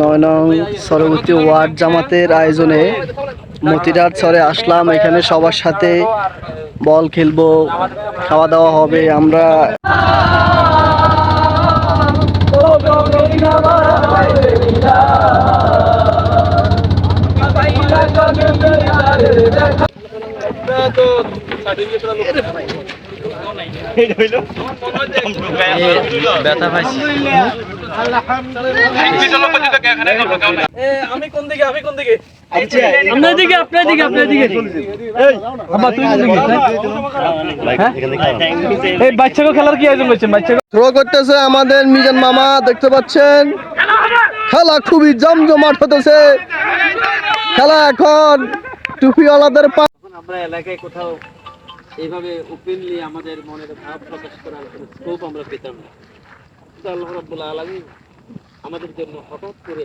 নয় নং সরবর্তী ওয়ার্ড জামাতের আয়োজনে মতিরাট সরে আসলাম। এখানে সবার সাথে বল খেলব, খাওয়া দাওয়া হবে। আমরা করতেছে আমাদের মিজান মামা দেখতে পাচ্ছেন খেলা খুবই জমজমাট হতেছে খেলা এখন টুপিওয়ালাদের পা আমরা এলাকায় কোথাও এইভাবে ওপেনলি আমাদের মনের ভাব প্রকাশ করার স্কোপ আমরা পেতাম না। কিন্তু আল্লাহ রাব্বুল আলামিন আমাদের জন্য হঠাৎ করে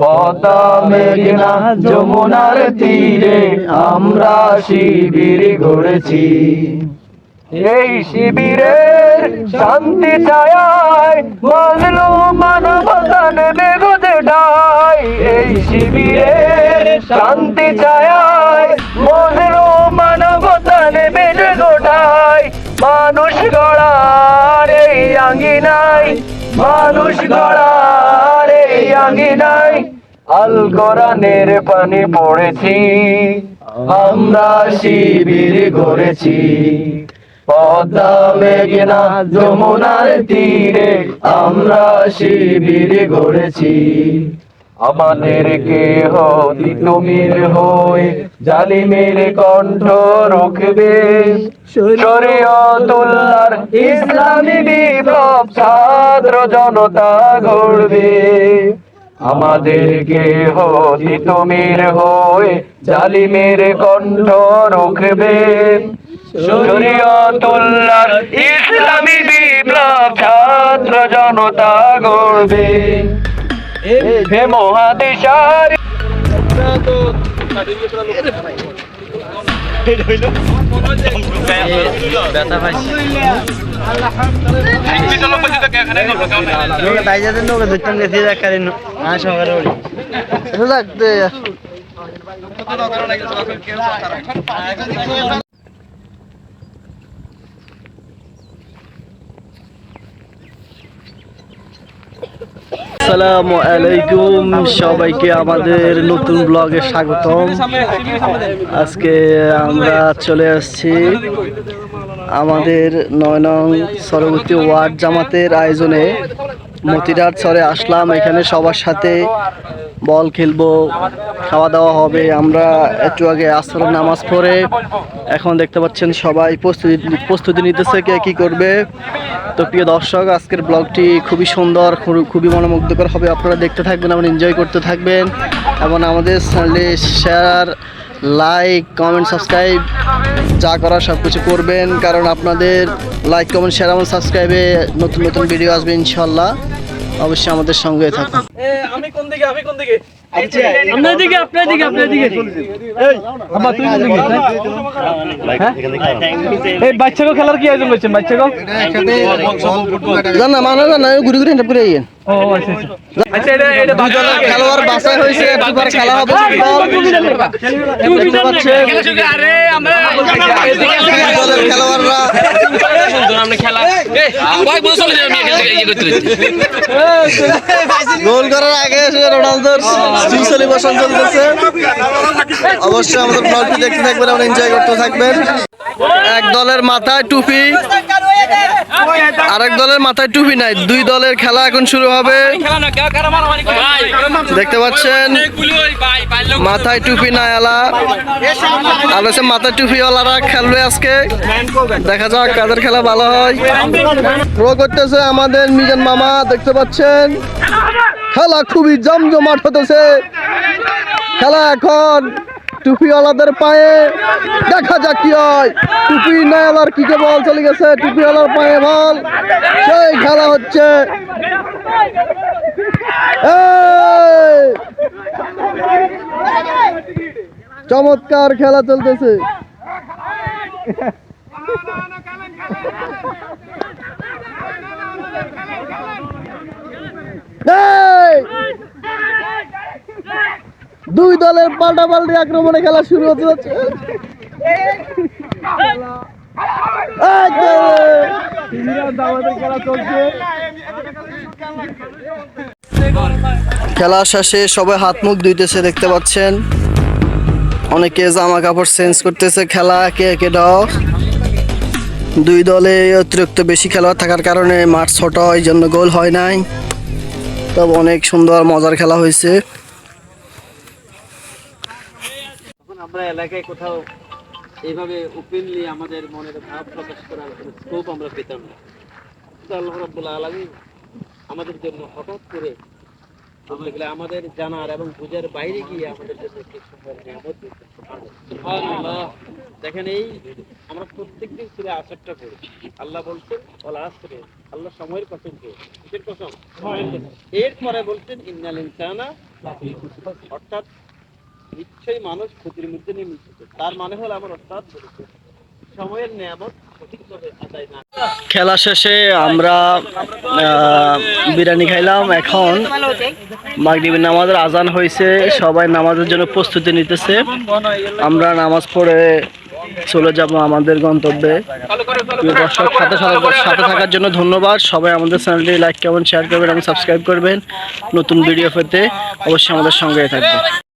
পদ্মা মেঘনা যমুনার তীরে আমরা শিবির গড়েছি। এই শিবিরের শান্তি ছায়ায় বাজলো মানবতা নেবে গোটাই এই শিবিরের শান্তি ছায়ায় বাজলো মানবতা নেবে গোটাই মানুষ গড়ার এই মানুষ গড়ার এই আল কোরআনের পানি পড়েছি। আমরা শিবির গড়েছি পদ্মা মেঘনা যমুনার তীরে আমরা শিবির গড়েছি আমাদের কেহ তিতুমির হয়ে জালিমের কণ্ঠ রুখবে। শরীয়তুল্লাহর ইসলামী বিপ্লব ছাত্র জনতা গড়বে। আমাদেরকে হতি তুমির হয়ে জালিমের কণ্ঠ রুখবে। শরীয়তুল্লাহর ইসলামী বিপ্লব ছাত্র জনতা গড়বে। হে মহাদেশার ব্যথা পাইছি বাইজাদের নৌকা ধরতাম গেছি দেখারি আসো ঘরে ওড়ি লাগতে আসসালামু আলাইকুম। সবাইকে আমাদের নতুন ব্লগে স্বাগতম। আজকে আমরা চলে আসছি আমাদের নয় নং সরবতী ওয়ার্ড জামাতের আয়োজনে। মতিরাট সরে আসলাম এখানে সবার সাথে বল খেলব খাওয়া দাওয়া হবে। আমরা একটু আগে আসর নামাজ পড়ে এখন দেখতে পাচ্ছেন সবাই প্রস্তুতি প্রস্তুতি নিতেছে কে কী করবে। তো প্রিয় দর্শক আজকের ব্লগটি খুবই সুন্দর খুবই- খুবই মনোমুগ্ধকর হবে। আপনারা দেখতে থাকবেন এবং এনজয় করতে থাকবেন। এবং আমাদের চ্যানেলে শেয়ার লাইক কমেন্ট সাবস্ক্রাইব যা করার সব কিছু করবেন। কারণ আপনাদের লাইক কমেন্ট শেয়ার এবং সাবস্ক্রাইবে নতুন নতুন ভিডিও আসবে ইনশাল্লাহ। অবশ্যই আমাদের সঙ্গে থাকুন। আমি কোন দিকে? আমি কোন দিকে? আপনার দিকে আপনার দিকে আপনার দিকে হ্যাঁ? এই বাচ্চাকে খেলার কি আয়োজন করছেন বাচ্চাকে জান না মানে না ঘুরে ঘুরে হেঁটে ঘুরে আইয়েন ও আচ্ছা আচ্ছা আচ্ছা এটা এটা দুজনের খেলোয়াড় বাছাই হয়েছে একবার খেলা হবে ফুটবল। খেলোয়াড়রা গোল করার আগে সেলিব্রেশন চলতেছে অবশ্যই আমাদের দেখতে আমরা এনজয় করতে এক দলের মাথায় টুপি। আরেক দলের মাথায় টুপি নাই, দুই দলের খেলা এখন শুরু হবে। দেখতে পাচ্ছেন, মাথায় টুপি নাই আলা। আর হচ্ছে মাথায় টুপিওয়ালারা খেলবে আজকে। দেখা যাক কাদের খেলা ভালো হয়। করতেছে আমাদের মিজান মামা, দেখতে পাচ্ছেন। খেলা খুবই জমজমাট হতেছে। খেলা এখন টুপিওয়ালাদের পায়ে দেখা যাক কি হয়। টুপি নেওয়ালার কিকে বল চলে গেছে, টুপিওয়ালার পায়ে বল। সেই খেলা হচ্ছে। চমৎকার খেলা চলতেছে! দুই দলের পাল্টা পাল্টি আক্রমণে খেলা শুরু হতে যাচ্ছে। খেলা শেষে সবাই হাত মুখ ধুইতেছে, দেখতে পাচ্ছেন। অনেকে জামা কাপড় চেঞ্জ করতেছে খেলা, কে কে দাও। দুই দলে অতিরিক্ত বেশি খেলোয়াড় থাকার কারণে মাঠ ছোট এই জন্য গোল হয় নাই। তবে অনেক সুন্দর, মজার খেলা হয়েছে। আমরা এলাকায় কোথাও এইভাবে ওপেনলি আমাদের মনের ভাব প্রকাশ করার স্কোপ আমরা পেতাম না। আল্লাহ রাব্বুল আলামিন আমাদের জন্য হঠাৎ করে আমাদের জানার এবং বুঝার বাইরে গিয়ে আমাদের জন্য দেখেন এই আমরা প্রত্যেক দিন সুরে আসরটা করি আল্লাহ বলছেন আসরে। আল্লাহ সময়ের কসম কে কিসের কসম? এরপরে বলছেন, ইন্নাল ইনসানা অর্থাৎ নিশ্চয়ই মানুষ ক্ষতির মধ্যে নেমে তার মানে হলো আমার অর্থাৎ সময়ের নিয়ামত খেলা শেষে আমরা বিরিয়ানি খাইলাম। এখন মাগরিবের নামাজের আজান হয়েছে। সবাই নামাজের জন্য প্রস্তুতি নিতেছে। আমরা নামাজ পড়ে চলে যাব আমাদের গন্তব্যে। দর্শক, সাথে সাথে- থাকার জন্য ধন্যবাদ। সবাই আমাদের চ্যানেলটি লাইক কেমন শেয়ার করবেন এবং সাবস্ক্রাইব করবেন। নতুন ভিডিও পেতে অবশ্যই আমাদের সঙ্গে থাকবেন।